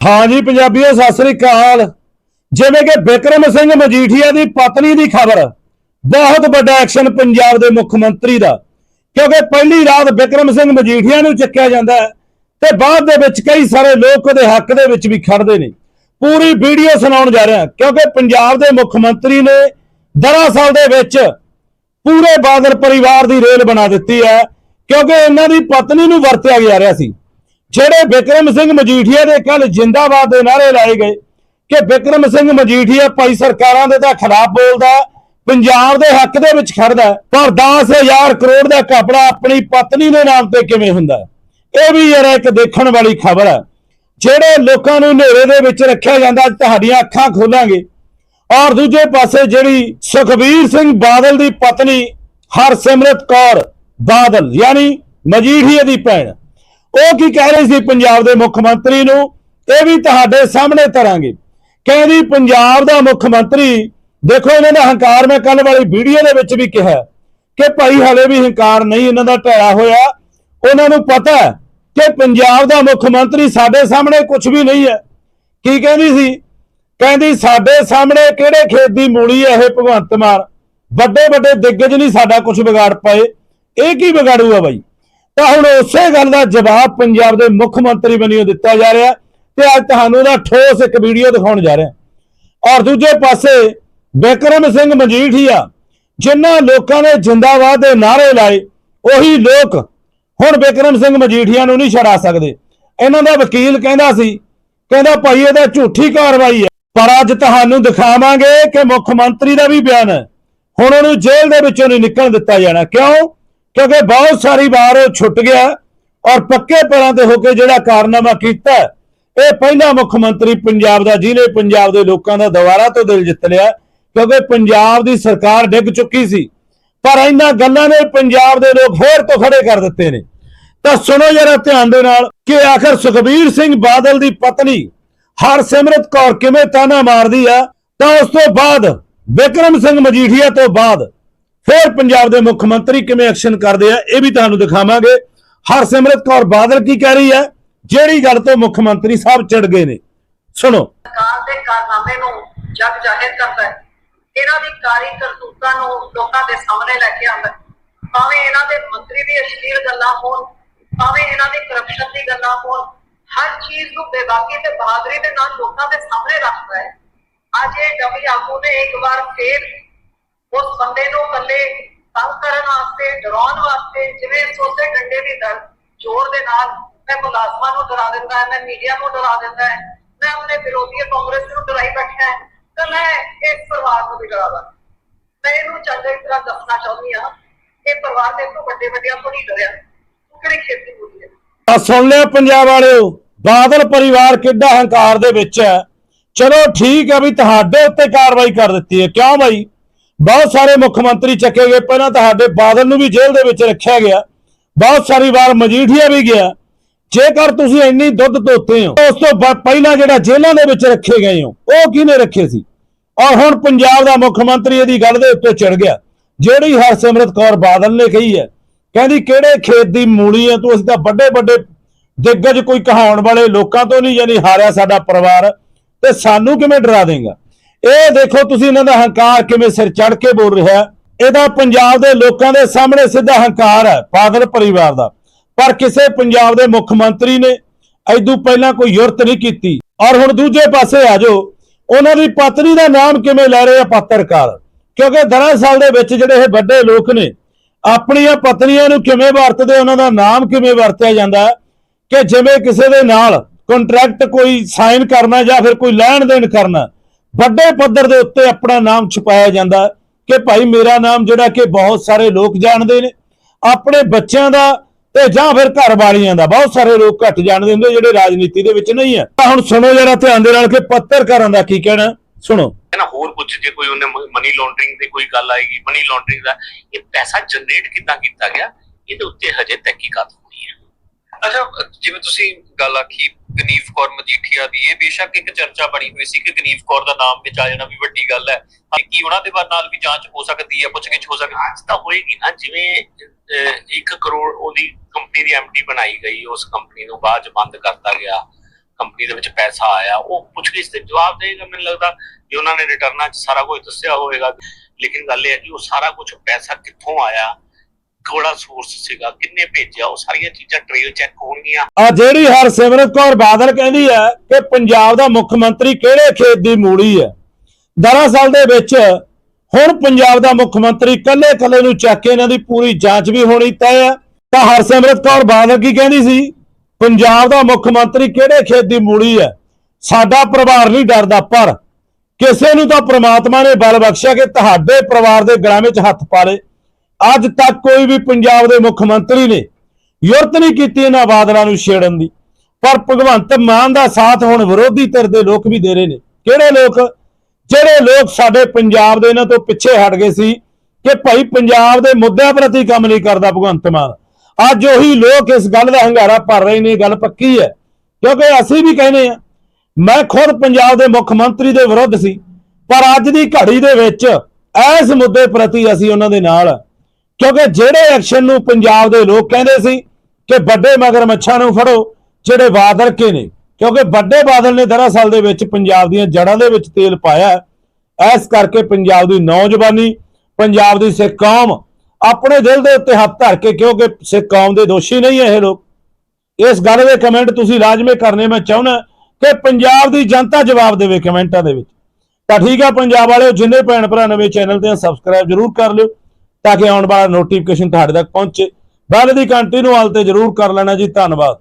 ਹਾਂ ਜੀ, ਪੰਜਾਬੀਓ, ਸਤਿ ਸ੍ਰੀ ਅਕਾਲ। ਜਿਵੇਂ ਕਿ ਬਿਕਰਮ ਸਿੰਘ ਮਜੀਠੀਆ ਦੀ ਪਤਨੀ ਦੀ ਖਬਰ, ਬਹੁਤ ਵੱਡਾ ਐਕਸ਼ਨ ਪੰਜਾਬ ਦੇ ਮੁੱਖ ਮੰਤਰੀ ਦਾ। ਕਿਉਂਕਿ ਪਹਿਲੀ ਰਾਤ ਬਿਕਰਮ ਸਿੰਘ ਮਜੀਠੀਆ ਨੂੰ ਚੱਕਿਆ ਜਾਂਦਾ ਹੈ ਤੇ ਬਾਅਦ ਦੇ ਵਿੱਚ ਕਈ ਸਾਰੇ ਲੋਕ ਉਹਦੇ ਹੱਕ ਦੇ ਵਿੱਚ ਵੀ ਖੜਦੇ ਨੇ। ਪੂਰੀ ਵੀਡੀਓ ਸੁਣਾਉਣ ਜਾ ਰਿਹਾ ਕਿਉਂਕਿ ਪੰਜਾਬ ਦੇ ਮੁੱਖ ਮੰਤਰੀ ਨੇ ਦਰਅਸਲ ਦੇ ਵਿੱਚ ਪੂਰੇ ਬਾਦਲ ਪਰਿਵਾਰ ਦੀ ਰੇਲ ਬਣਾ ਦਿੱਤੀ ਹੈ, ਕਿਉਂਕਿ ਇਹਨਾਂ ਦੀ ਪਤਨੀ ਨੂੰ ਵਰਤਿਆ ਜਾ ਰਿਹਾ ਸੀ। ਜਿਹੜੇ ਵਿਕਰਮ ਸਿੰਘ ਮਜੀਠੀਆ ਦੇ ਕੱਲ ਜਿੰਦਾਬਾਦ ਦੇ ਨਾਰੇ ਲਾਏ ਗਏ ਕਿ ਵਿਕਰਮ ਸਿੰਘ ਮਜੀਠੀਆ ਭਾਈ ਸਰਕਾਰਾਂ ਦੇ ਤਾਂ ਖਿਲਾਫ ਬੋਲਦਾ ਪੰਜਾਬ ਦੇ ਹੱਕ ਦੇ ਵਿੱਚ ਖੜਦਾ ਹੈ, ਪਰ 10000 ਕਰੋੜ ਦਾ ਕਪੜਾ ਆਪਣੀ ਪਤਨੀ ਦੇ ਨਾਮ ਤੇ ਕਿਵੇਂ ਹੁੰਦਾ ਇਹ ਵੀ ਯਾਰ ਇੱਕ ਦੇਖਣ ਵਾਲੀ ਖਬਰ ਹੈ। ਜਿਹੜੇ ਲੋਕਾਂ ਨੂੰ ਹਨੇਰੇ ਦੇ ਵਿੱਚ ਰੱਖਿਆ ਜਾਂਦਾ ਤੁਹਾਡੀਆਂ ਅੱਖਾਂ ਖੋਲਾਂਗੇ। ਔਰ ਦੂਜੇ ਪਾਸੇ ਜਿਹੜੀ ਸੁਖਬੀਰ ਸਿੰਘ ਬਾਦਲ ਦੀ ਪਤਨੀ ਹਰਸਿਮਰਤ ਕੌਰ ਬਾਦਲ ਯਾਨੀ ਮਜੀਠੀਆ ਦੀ ਭੈਣ ਉਹ ਕੀ ਕਹਿ ਰਹੀ ਸੀ ਪੰਜਾਬ ਦੇ ਮੁੱਖ ਮੰਤਰੀ ਨੂੰ? ਇਹ ਵੀ ਤੁਹਾਡੇ ਸਾਹਮਣੇ ਧਰਾਂਗੇ ਕਹਿੰਦੀ ਪੰਜਾਬ ਦਾ ਮੁੱਖ ਮੰਤਰੀ, ਦੇਖੋ ਇਹਨਾਂ ਦਾ ਹੰਕਾਰ ਮੈਂ ਕੱਲ ਵਾਲੀ ਵੀਡੀਓ ਦੇ ਵਿੱਚ ਵੀ ਕਿਹਾ ਕਿ ਭਾਈ ਹਲੇ ਵੀ ਹੰਕਾਰ ਨਹੀਂ ਇਹਨਾਂ ਦਾ ਢਾਇਆ ਹੋਇਆ। ਉਹਨਾਂ ਨੂੰ ਪਤਾ ਕਿ ਪੰਜਾਬ ਦਾ ਮੁੱਖ ਮੰਤਰੀ ਸਾਡੇ ਸਾਹਮਣੇ ਕੁਝ ਵੀ ਨਹੀਂ ਹੈ। ਕੀ ਕਹਿੰਦੀ ਸੀ? ਕਹਿੰਦੀ ਸਾਡੇ ਸਾਹਮਣੇ ਕਿਹੜੇ ਖੇਤ ਦੀ ਮੂਲੀ ਹੈ ਇਹ ਭਗਵੰਤ ਮਾਨ? ਵੱਡੇ ਵੱਡੇ ਦਿੱਗਜ ਨਹੀਂ ਸਾਡਾ ਕੁਝ ਵਿਗਾੜ ਪਾਏ। ਇਹ ਕੀ ਵਿਗਾੜੂਗਾ ਬਾਈ? ਤਾਂ ਹੁਣ ਉਸੇ ਗੱਲ ਦਾ ਜਵਾਬ ਪੰਜਾਬ ਦੇ ਮੁੱਖ ਮੰਤਰੀ ਬਣੀਓ ਦਿੱਤਾ ਜਾ ਰਿਹਾ ਤੇ ਅੱਜ ਤੁਹਾਨੂੰ ਦਾ ਠੋਸ ਇੱਕ ਵੀਡੀਓ ਦਿਖਾਉਣ ਜਾ ਰਿਹਾ। ਔਰ ਦੂਜੇ ਪਾਸੇ ਵਿਕਰਮ ਸਿੰਘ ਮਜੀਠੀਆ ਜਿਨ੍ਹਾਂ ਲੋਕਾਂ ਨੇ ਜਿੰਦਾਬਾਦ ਦੇ ਨਾਰੇ ਲਾਏ, ਉਹੀ ਲੋਕ ਹੁਣ ਵਿਕਰਮ ਸਿੰਘ ਮਜੀਠੀਆ ਨੂੰ ਨਹੀਂ ਛਡਾ ਸਕਦੇ। ਇਹਨਾਂ ਦਾ ਵਕੀਲ ਕਹਿੰਦਾ ਸੀ, ਕਹਿੰਦਾ ਭਾਈ ਇਹਦਾ ਝੂਠੀ ਕਾਰਵਾਈ ਹੈ। ਪਰ ਅੱਜ ਤੁਹਾਨੂੰ ਦਿਖਾਵਾਂਗੇ ਕਿ ਮੁੱਖ ਮੰਤਰੀ ਦਾ ਵੀ ਬਿਆਨ ਹੈ। ਹੁਣ ਉਹਨੂੰ ਜੇਲ੍ਹ ਦੇ ਵਿੱਚੋਂ ਨਹੀਂ ਨਿਕਲਣ ਦਿੱਤਾ ਜਾਣਾ। ਕਿਉਂ? ਕਿਉਂਕਿ ਬਹੁਤ ਸਾਰੀ ਵਾਰ ਉਹ ਛੁੱਟ ਗਿਆ ਔਰ ਪੱਕੇ ਪੈਰਾਂ ਤੇ ਹੋ ਕੇ ਜਿਹੜਾ ਕਾਰਨਾਮਾ ਕੀਤਾ, ਇਹ ਪਹਿਲਾ ਮੁੱਖ ਮੰਤਰੀ ਪੰਜਾਬ ਦਾ ਜਿਹਨੇ ਪੰਜਾਬ ਦੇ ਲੋਕਾਂ ਦਾ ਦੁਬਾਰਾ ਤੋਂ ਦਿਲ ਜਿੱਤ ਲਿਆ, ਕਿਉਂਕਿ ਪੰਜਾਬ ਦੀ ਸਰਕਾਰ ਡਿੱਗ ਚੁੱਕੀ ਸੀ। ਪਰ ਇਹਨਾਂ ਗੱਲਾਂ ਨੇ ਪੰਜਾਬ ਦੇ ਲੋਕ ਫੇਰ ਤੋਂ ਖੜੇ ਕਰ ਦਿੱਤੇ ਨੇ। ਤਾਂ ਸੁਣੋ ਜਰਾ ਧਿਆਨ ਦੇ ਨਾਲ ਕਿ ਆਖਰ ਸੁਖਬੀਰ ਸਿੰਘ ਬਾਦਲ ਦੀ ਪਤਨੀ ਹਰਸਿਮਰਤ ਕੌਰ ਕਿਵੇਂ ਤਾਨਾ ਮਾਰਦੀ ਆ, ਤਾਂ ਉਸ ਤੋਂ ਬਾਅਦ ਵਿਕਰਮ ਸਿੰਘ ਮਜੀਠੀਆ ਤੋਂ ਬਾਅਦ ਫਿਰ ਪੰਜਾਬ ਦੇ ਮੁੱਖ ਮੰਤਰੀ ਕਿਵੇਂ ਐਕਸ਼ਨ ਕਰਦੇ ਆ, ਇਹ ਵੀ ਤੁਹਾਨੂੰ ਦਿਖਾਵਾਂਗੇ। ਹਰਸਿਮਰਤ ਕੌਰ ਬਾਦਲ ਕੀ ਕਹਿ ਰਹੀ ਹੈ? ਜਿਹੜੀ ਗੱਲ ਤੋਂ ਮੁੱਖ ਮੰਤਰੀ ਸਾਹਿਬ ਚੜ ਗਏ ਨੇ। ਸੁਣੋ। ਸਰਕਾਰ ਦੇ ਕਾਰਨਾਮੇ ਨੂੰ ਜਗ ਜ਼ਾਹਿਰ ਕਰਦਾ ਹੈ। ਇਹਨਾਂ ਦੀ ਕਾਰੀ ਕਰਤੂਤਾਂ ਨੂੰ ਲੋਕਾਂ ਦੇ ਸਾਹਮਣੇ ਲੈ ਕੇ ਆਉਂਦਾ ਭਾਵੇਂ ਇਹਨਾਂ ਦੇ ਮੰਤਰੀ ਦੀ ਅਸ਼ਲੀਲ ਗੱਲਾਂ ਹੋਣ, ਭਾਵੇਂ ਇਹਨਾਂ ਦੀ ਕਰਪਸ਼ਨ ਦੀ ਗੱਲਾਂ ਹੋਣ, ਹਰ ਚੀਜ਼ ਨੂੰ ਬੇਬਾਕੀ ਤੇ ਬਹਾਦਰੀ ਦੇ ਨਾਲ ਲੋਕਾਂ ਦੇ ਸਾਹਮਣੇ ਰੱਖਦਾ ਹੈ। ਅੱਜ ਇਹ ਡਮੀ ਆਗੂ ਨੇ ਇੱਕ ਵਾਰ ਫੇਰ ਉਸ ਬੰਦੇ ਨੂੰ ਕੱਲੇ ਤੰਗ ਕਰਨ ਵਾਸਤੇ, ਡਰਾਉਣ ਵਾਸਤੇ, ਜਿਵੇਂ ਸੋਸੇ ਡੰਡੇ ਦੀ ਦਰ ਜ਼ੋਰ ਦੇ ਨਾਲ ਮੈਂ ਮੁਲਾਜ਼ਮਾਂ ਨੂੰ ਡਰਾ ਦਿੰਦਾ ਹੈ ਮੈਂ ਮੀਡੀਆ ਨੂੰ ਡਰਾ ਦਿੰਦਾ ਹੈ ਮੈਂ ਆਪਣੇ ਵਿਰੋਧੀ ਕਾਂਗਰਸ ਨੂੰ ਡਰਾਈ ਬੈਠਾ ਹੈ, ਤਾਂ ਮੈਂ ਇਸ ਪਰਿਵਾਰ ਨੂੰ ਵੀ ਡਰਾਵਾ ਮੈਂ ਇਹਨੂੰ ਚੰਗੀ ਤਰ੍ਹਾਂ ਦੱਸਣਾ ਚਾਹੁੰਦੀ ਹਾਂ, ਇਹ ਪਰਿਵਾਰ ਦੇ ਤੋਂ ਵੱਡੇ ਵੱਡਿਆਂ ਤੋਂ ਨਹੀਂ ਡਰਿਆ। ਤੂੰ ਕਿਹੜੀ ਖੇਤੀ ਬੋਲੀ ਹੈ? ਸੁਣ ਲਿਆ ਪੰਜਾਬ ਵਾਲਿਓ, ਬਾਦਲ ਪਰਿਵਾਰ ਕਿੱਡਾ ਹੰਕਾਰ ਦੇ ਵਿੱਚ ਹੈ। ਚਲੋ ਠੀਕ ਹੈ ਵੀ ਤੁਹਾਡੇ ਉੱਤੇ ਕਾਰਵਾਈ ਕਰ ਦਿੱਤੀ ਹੈ। ਕਿਉਂ ਬਾਈ? ਬਹੁਤ ਸਾਰੇ ਮੁੱਖ ਮੰਤਰੀ ਚੱਕੇ ਗਏ। ਪਹਿਲਾਂ ਤੁਹਾਡੇ ਬਾਦਲ ਨੂੰ ਵੀ ਜੇਲ੍ਹ ਦੇ ਵਿੱਚ ਰੱਖਿਆ ਗਿਆ। ਬਹੁਤ ਸਾਰੀ ਵਾਰ ਮਜੀਠੀਆ ਵੀ ਗਿਆ। ਜੇਕਰ ਤੁਸੀਂ ਇੰਨੀ ਦੁੱਧ ਧੋਤੇ ਹੋ, ਉਸ ਤੋਂ ਪਹਿਲਾਂ ਜਿਹੜਾ ਜੇਲ੍ਹਾਂ ਦੇ ਵਿੱਚ ਰੱਖੇ ਗਏ ਹੋ, ਉਹ ਕਿਹਨੇ ਰੱਖੇ ਸੀ? ਔਰ ਹੁਣ ਪੰਜਾਬ ਦਾ ਮੁੱਖ ਮੰਤਰੀ ਇਹਦੀ ਗੱਲ ਦੇ ਉੱਤੇ ਚੜ ਗਿਆ। ਜਿਹੜੀ ਹਰਸਿਮਰਤ ਕੌਰ ਬਾਦਲ ਨੇ ਕਹੀ ਹੈ, ਕਹਿੰਦੀ ਕਿਹੜੇ ਖੇਤ ਦੀ ਮੂਲੀ ਹੈ, ਤੂੰ ਅਸੀਂ ਤਾਂ ਵੱਡੇ ਵੱਡੇ ਦਿੱਗਜ ਕੋਈ ਕਹਾਉਣ ਵਾਲੇ ਲੋਕਾਂ ਤੋਂ ਨਹੀਂ, ਯਾਨੀ ਹਾਰਿਆ ਸਾਡਾ ਪਰਿਵਾਰ, ਤੇ ਸਾਨੂੰ ਕਿਵੇਂ ਡਰਾ ਦੇਗਾ? ਇਹ ਦੇਖੋ ਤੁਸੀਂ ਇਹਨਾਂ ਦਾ ਹੰਕਾਰ ਕਿਵੇਂ ਸਿਰ ਚੜ ਕੇ ਬੋਲ ਰਿਹਾ ਹੈ। ਇਹਦਾ ਪੰਜਾਬ ਦੇ ਲੋਕਾਂ ਦੇ ਸਾਹਮਣੇ ਸਿੱਧਾ ਹੰਕਾਰ ਹੈ, ਬਾਦਲ ਪਰਿਵਾਰ ਦਾ। ਪਰ ਕਿਸੇ ਪੰਜਾਬ ਦੇ ਮੁੱਖ ਮੰਤਰੀ ਨੇ ਐਦੂ ਪਹਿਲਾਂ ਕੋਈ ਯੁਰਤ ਨਹੀਂ ਕੀਤੀ। ਔਰ ਹੁਣ ਦੂਜੇ ਪਾਸੇ ਆ ਜਾਓ, ਉਹਨਾਂ ਦੀ ਪਤਨੀ ਦਾ ਨਾਮ ਕਿਵੇਂ ਲੈ ਰਹੇ ਆ ਪੱਤਰਕਾਰ? ਕਿਉਂਕਿ ਦਰਅਸਲ ਦੇ ਵਿੱਚ ਜਿਹੜੇ ਇਹ ਵੱਡੇ ਲੋਕ ਨੇ, ਆਪਣੀਆਂ ਪਤਨੀਆਂ ਨੂੰ ਕਿਵੇਂ ਵਰਤਦੇ, ਉਹਨਾਂ ਦਾ ਨਾਮ ਕਿਵੇਂ ਵਰਤਿਆ ਜਾਂਦਾ ਕਿ ਜਿਵੇਂ ਕਿਸੇ ਦੇ ਨਾਲ ਕੰਟਰੈਕਟ ਕੋਈ ਸਾਈਨ ਕਰਨਾ ਜਾਂ ਫਿਰ ਕੋਈ ਲੈਣ ਦੇਣ ਕਰਨਾ ਵੱਡੇ ਪੱਧਰ ਦੇ ਉੱਤੇ ਆਪਣਾ ਨਾਮ ਛੁਪਾਇਆ ਜਾਂਦਾ ਕਿ ਭਾਈ ਮੇਰਾ ਨਾਮ ਜਿਹੜਾ ਕਿ ਬਹੁਤ ਸਾਰੇ ਲੋਕ ਜਾਣਦੇ ਨੇ, ਆਪਣੇ ਬੱਚਿਆਂ ਦਾ ਤੇ ਜਾਂ ਫਿਰ ਘਰ ਵਾਲੀਆਂ ਦਾ, ਬਹੁਤ ਸਾਰੇ ਲੋਕ ਘੱਟ ਜਾਣਦੇ ਹੁੰਦੇ, ਜਿਹੜੇ ਰਾਜਨੀਤੀ ਦੇ ਵਿੱਚ ਨਹੀਂ ਹੈ। ਤਾਂ ਹੁਣ ਸੁਣੋ ਜਰਾ ਧਿਆਨ ਦੇ ਨਾਲ ਕਿ ਪੱਤਰਕਾਰਾਂ ਦਾ ਕੀ ਕਹਿਣਾ ਸੁਣੋ। ਨਾ ਹੋਰ ਕੁਝ ਜੇ ਕੋਈ ਉਹਨੇ ਮਨੀ ਲਾਂਡਰਿੰਗ ਦੀ ਕੋਈ ਗੱਲ ਆਏਗੀ ਮਨੀ ਲਾਂਡਰਿੰਗ ਦਾ, ਇਹ ਪੈਸਾ ਜਨਰੇਟ ਕਿੱਦਾਂ ਕੀਤਾ ਗਿਆ, ਇਹਦੇ ਉੱਤੇ ਹਜੇ ਤਹਿਕੀਕਾਤ ਹੋਣੀ ਅੱਛਾ, ਜਿਵੇਂ ਤੁਸੀਂ ਗੱਲ ਆਖੀ ਗਨੀਫ ਕੌਰ ਮਜੀਠੀਆ ਦੀ, ਇਹ ਬੇਸ਼ੱਕ ਇੱਕ ਚਰਚਾ ਬਣੀ ਹੋਈ ਸੀ ਕਿ ਗਨੀਫ ਕੌਰ ਦਾ ਨਾਮ ਵਿੱਚ ਆ ਜਾਣਾ ਵੀ ਵੱਡੀ ਗੱਲ ਹੈ। ਕੀ ਉਹਨਾਂ ਦੇ ਨਾਲ ਵੀ ਜਾਂਚ ਹੋ ਸਕਦੀ ਹੈ, ਪੁੱਛਗਿੱਛ ਹੋ ਸਕਦੀ ਹੈ? ਤਾਂ ਹੋਏਗੀ ਨਾ, ਜਿਵੇਂ 1 ਕਰੋੜ ਉਹਦੀ ਕੰਪਨੀ ਦੀ ਐਮਡੀ ਬਣਾਈ ਗਈ, ਉਸ ਕੰਪਨੀ ਨੂੰ ਬਾਅਦ ਚ ਬੰਦ ਕਰਤਾ ਗਿਆ, ਕੰਪਨੀ ਦੇ ਵਿੱਚ ਪੈਸਾ ਆਇਆ, ਉਹ ਪੁੱਛਗਿੱਛ ਤੇ ਜਵਾਬ ਦੇਗਾ ਮੈਨੂੰ ਲੱਗਦਾ ਕਿ ਉਹਨਾਂ ਨੇ ਰਿਟਰਨਾਂ 'ਚ ਸਾਰਾ ਕੁਝ ਦੱਸਿਆ ਹੋਵੇਗਾ। ਲੇਕਿਨ ਗੱਲ ਇਹ ਹੈ ਕਿ ਉਹ ਸਾਰਾ ਕੁਝ ਪੈਸਾ ਕਿੱਥੋਂ ਆਇਆ ਕਿਹੜਾ ਸੋਰਸ ਸੀਗਾ, ਕਿੰਨੇ ਭੇਜਿਆ, ਉਹ ਸਾਰੀਆਂ ਚੀਜ਼ਾਂ ਟ੍ਰੇਲ ਚੈੱਕ ਹੋਣਗੀਆਂ। ਆ ਜਿਹੜੀ ਹਰਸਿਮਰਤ ਕੌਰ ਬਾਦਲ ਕਹਿੰਦੀ ਹੈ ਕਿ ਪੰਜਾਬ ਦਾ ਮੁੱਖ ਮੰਤਰੀ ਕਿਹੜੇ ਖੇਤ ਦੀ ਮੂੜੀ ਹੈ? ਦਰਅਸਲ ਦੇ ਵਿੱਚ ਹੁਣ ਪੰਜਾਬ ਦਾ ਮੁੱਖ ਮੰਤਰੀ ਕੱਲੇ ਕੱਲੇ ਨੂੰ ਚੱਕ ਕੇ ਇਹਨਾਂ ਦੀ ਪੂਰੀ ਜਾਂਚ ਵੀ ਹੋਣੀ ਤੈਅ ਹੈ। ਤਾਂ ਹਰਸਿਮਰਤ ਕੌਰ ਬਾਦਲ ਕੀ ਕਹਿੰਦੀ ਸੀ? ਪੰਜਾਬ ਦਾ ਮੁੱਖ ਮੰਤਰੀ ਕਿਹੜੇ ਖੇਤ ਦੀ ਮੂਲੀ ਹੈ? ਸਾਡਾ ਪਰਿਵਾਰ ਨਹੀਂ ਡਰਦਾ, ਪਰ ਕਿਸੇ ਨੂੰ ਤਾਂ ਪ੍ਰਮਾਤਮਾ ਨੇ ਬਲ ਬਖਸ਼ਿਆ ਕਿ ਤੁਹਾਡੇ ਪਰਿਵਾਰ ਦੇ ਗਲਾਂ ਵਿੱਚ ਹੱਥ ਪਾ ਲੇ। ਅੱਜ ਤੱਕ ਕੋਈ ਵੀ ਪੰਜਾਬ ਦੇ ਮੁੱਖ ਮੰਤਰੀ ਨੇ ਯੁਰਤ ਨਹੀਂ ਕੀਤੀ ਇਹਨਾਂ ਬਾਦਲਾਂ ਨੂੰ ਛੇੜਨ ਦੀ। ਪਰ ਭਗਵੰਤ ਮਾਨ ਦਾ ਸਾਥ ਹੁਣ ਵਿਰੋਧੀ ਧਿਰ ਦੇ ਲੋਕ ਵੀ ਦੇ ਰਹੇ ਨੇ। ਕਿਹੜੇ ਲੋਕ? ਜਿਹੜੇ ਲੋਕ ਸਾਡੇ ਪੰਜਾਬ ਦੇ ਇਹਨਾਂ ਤੋਂ ਪਿੱਛੇ ਹਟ ਗਏ ਸੀ ਕਿ ਭਾਈ ਪੰਜਾਬ ਦੇ ਮੁੱਦਿਆਂ ਪ੍ਰਤੀ ਕੰਮ ਨਹੀਂ ਕਰਦਾ ਭਗਵੰਤ ਮਾਨ। ਅੱਜ ਉਹੀ ਲੋਕ ਇਸ ਗੱਲ ਦਾ ਹੰਗਾਰਾ ਭਰ ਰਹੇ ਨੇ, ਇਹ ਗੱਲ ਪੱਕੀ ਹੈ। ਕਿਉਂਕਿ ਅਸੀਂ ਵੀ ਕਹਿੰਦੇ ਆ ਮੈਂ ਖੁਦ ਪੰਜਾਬ ਦੇ ਮੁੱਖ ਮੰਤਰੀ ਦੇ ਵਿਰੁੱਧ ਸੀ, ਪਰ ਅੱਜ ਦੀ ਘੜੀ ਦੇ ਵਿੱਚ ਇਸ ਮੁੱਦੇ ਪ੍ਰਤੀ ਅਸੀਂ ਉਹਨਾਂ ਦੇ ਨਾਲ ਕਿਉਂਕਿ ਜਿਹੜੇ ਐਕਸ਼ਨ ਨੂੰ ਪੰਜਾਬ ਦੇ ਲੋਕ ਕਹਿੰਦੇ ਸੀ ਕਿ ਵੱਡੇ ਮਗਰਮੱਛਾਂ ਨੂੰ ਫੜੋ, ਜਿਹੜੇ ਬਾਦਲ ਕੇ ਨੇ, ਕਿਉਂਕਿ ਵੱਡੇ ਬਾਦਲ ਨੇ ਦਰਅਸਲ ਦੇ ਵਿੱਚ ਪੰਜਾਬ ਦੀਆਂ ਜੜ੍ਹਾਂ ਦੇ ਵਿੱਚ ਤੇਲ ਪਾਇਆ ਹੈ। ਇਸ ਕਰਕੇ ਪੰਜਾਬ ਦੀ ਨੌਜਵਾਨੀ, ਪੰਜਾਬ ਦੀ ਸਿੱਖ ਕੌਮ ਆਪਣੇ ਦਿਲ ਦੇ ਉੱਤੇ ਹੱਥ ਧਰ ਕੇ ਕਿਉਂਕਿ ਸਿੱਖ ਕੌਮ ਦੇ ਦੋਸ਼ੀ ਨਹੀਂ ਹੈ ਇਹ ਲੋਕ। ਇਸ ਗੱਲ ਦੇ ਕਮੈਂਟ ਤੁਸੀਂ ਲਾਜ਼ਮੀ ਕਰਨੇ ਮੈਂ ਚਾਹੁੰਦਾ ਕਿ ਪੰਜਾਬ ਦੀ ਜਨਤਾ ਜਵਾਬ ਦੇਵੇ ਕਮੈਂਟਾਂ ਦੇ ਵਿੱਚ। ਤਾਂ ਠੀਕ ਆ, ਪੰਜਾਬ ਵਾਲਿਓ, ਜਿੰਨੇ ਭੈਣ ਭਰਾ ਨਵੇਂ ਚੈਨਲ ਤੇ ਸਬਸਕ੍ਰਾਈਬ ਜਰੂਰ ਕਰ ਲਿਓ। ਤਾਂ ਕਿ ਆਉਣ ਵਾਲਾ ਨੋਟੀਫਿਕੇਸ਼ਨ ਤੁਹਾਡੇ ਤੱਕ ਪਹੁੰਚੇ। ਬੈਲ ਦੀ ਘੰਟੀ ਨੂੰ ਹਾਲ ਤੇ ਜਰੂਰ ਕਰ ਲੈਣਾ ਜੀ। ਧੰਨਵਾਦ।